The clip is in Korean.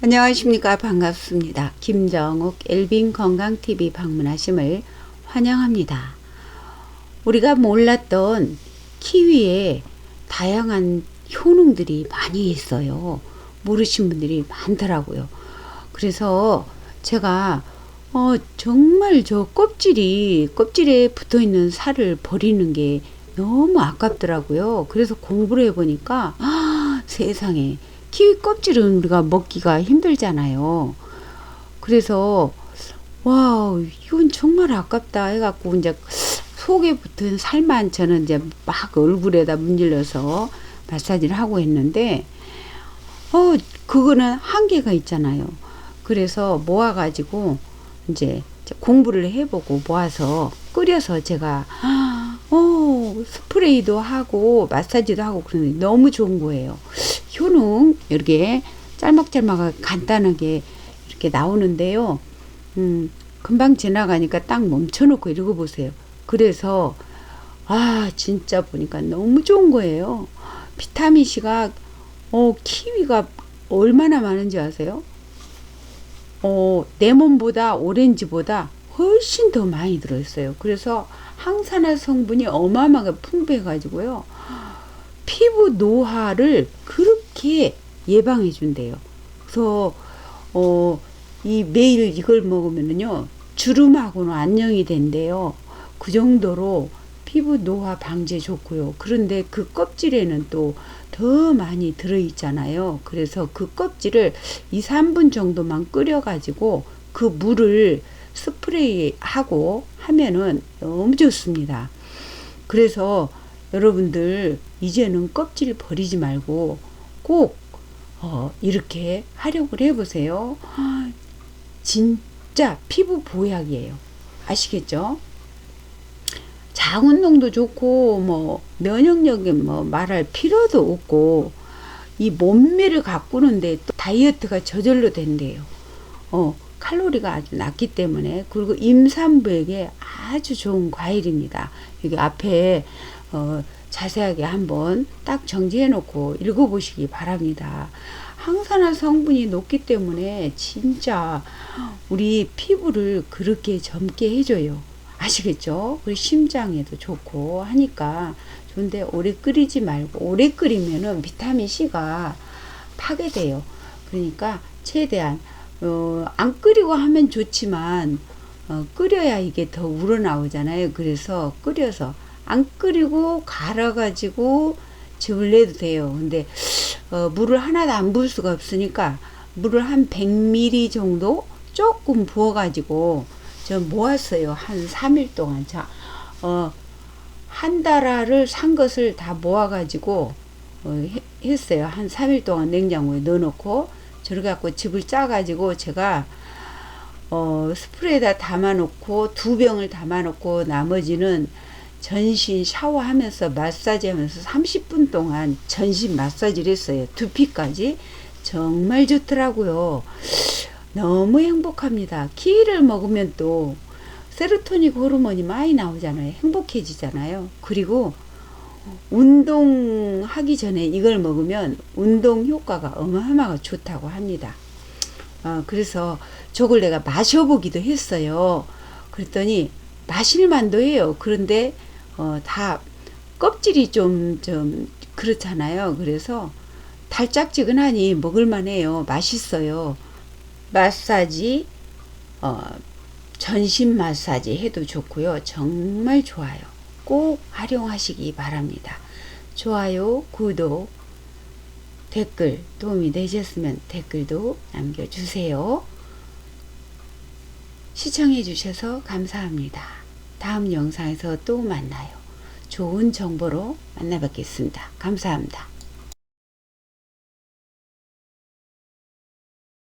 안녕하십니까 반갑습니다. 김정욱 엘빈 건강TV 방문하심을 환영합니다. 우리가 몰랐던 키위에 다양한 효능들이 많이 있어요. 모르신 분들이 많더라고요. 그래서 제가 어, 정말 저 껍질이 껍질에 붙어 있는 살을 버리는 게 너무 아깝더라고요. 그래서 공부를 해보니까 아, 세상에 키위 껍질은 우리가 먹기가 힘들잖아요. 그래서 와 이건 정말 아깝다 해갖고 이제 속에 붙은 살만 저는 이제 막 얼굴에다 문질러서 마사지를 하고 했는데 어 그거는 한계가 있잖아요. 그래서 모아가지고 이제 공부를 해보고 모아서 끓여서 제가 어 스프레이도 하고 마사지도 하고 그러는데 너무 좋은 거예요. 효능 이렇게 짤막짤막하게 간단하게 이렇게 나오는데요. 음, 금방 지나가니까 딱 멈춰놓고 읽어보세요. 그래서 아 진짜 보니까 너무 좋은 거예요. 비타민 C가 어 키위가 얼마나 많은지 아세요? 어 레몬보다 오렌지보다 훨씬 더 많이 들어있어요. 그래서 항산화 성분이 어마어마하게 풍부해가지고요. 피부 노화를 그렇게 예방해 준대요. 그래서 어, 이 매일 이걸 먹으면은요 주름하고는 안녕이 된대요. 그 정도로 피부 노화 방지에 좋고요. 그런데 그 껍질에는 또 더 많이 들어있잖아요. 그래서 그 껍질을 2, 3분 정도만 끓여가지고 그 물을 스프레이 하고 하면은 너무 좋습니다. 그래서 여러분들 이제는 껍질 버리지 말고 꼭 어, 이렇게 활용을 해보세요. 진짜 피부 보약이에요. 아시겠죠? 장운동도 좋고 뭐 면역력은 뭐 말할 필요도 없고 이 몸매를 가꾸는데 또 다이어트가 저절로 된대요. 어, 칼로리가 아주 낮기 때문에 그리고 임산부에게 아주 좋은 과일입니다. 여기 앞에 어, 자세하게 한번 딱 정지해 놓고 읽어보시기 바랍니다. 항산화 성분이 높기 때문에 진짜 우리 피부를 그렇게 젊게 해줘요. 아시겠죠? 그리고 심장에도 좋고 하니까 좋은데 오래 끓이지 말고 오래 끓이면은 비타민 C가 파괴돼요. 그러니까 최대한 어, 안 끓이고 하면 좋지만 어, 끓여야 이게 더 우러나오잖아요. 그래서 끓여서 안 끓이고 갈아가지고 즙을 내도 돼요. 근데 어, 물을 하나도 안 부을 수가 없으니까 물을 한 100ml 정도 조금 부어가지고 저 모았어요. 한 3일 동안. 자, 어, 한 달알을 산 것을 다 모아가지고 어, 했어요. 한 3일 동안 냉장고에 넣어놓고 저렇게 갖고 즙을 짜가지고 제가 어, 스프레에다 담아놓고 두 병을 담아놓고 나머지는 전신 샤워하면서 마사지 하면서 30분 동안 전신 마사지를 했어요. 두피까지. 정말 좋더라고요. 너무 행복합니다. 키위를 먹으면 또 세로토닌 호르몬이 많이 나오잖아요. 행복해지잖아요. 그리고 운동하기 전에 이걸 먹으면 운동 효과가 어마어마하게 좋다고 합니다. 어, 그래서 저걸 내가 마셔보기도 했어요. 그랬더니 마실만도 해요. 그런데 어, 다 껍질이 좀, 좀 그렇잖아요. 그래서 달짝지근하니 먹을만해요. 맛있어요. 마사지, 어, 전신 마사지 해도 좋고요. 정말 좋아요. 꼭 활용하시기 바랍니다. 좋아요, 구독, 댓글 도움이 되셨으면 댓글도 남겨주세요. 시청해 주셔서 감사합니다. 다음 영상에서 또 만나요. 좋은 정보로 만나 뵙겠습니다. 감사합니다.